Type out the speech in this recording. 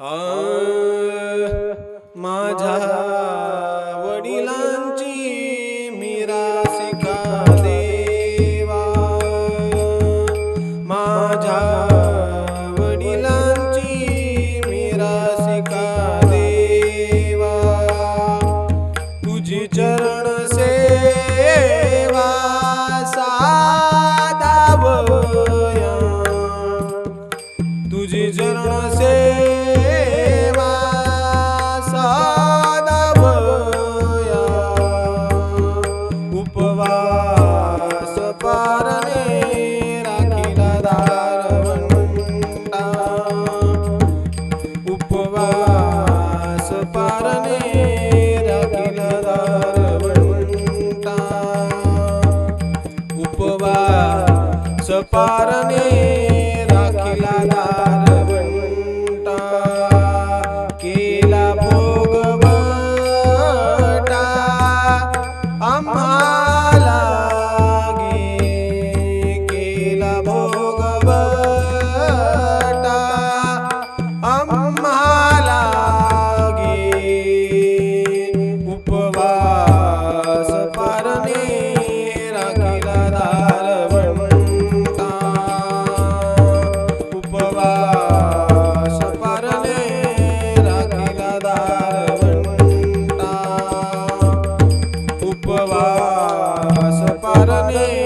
आ, माझ्या वडिलांची मिरासिका देवा? माझ्या वडिलांची मिरासिका देवा? तुझी चरण सेवा साधावया तुझी चरण सेवा ਸਪਾਰਨੇ what I need.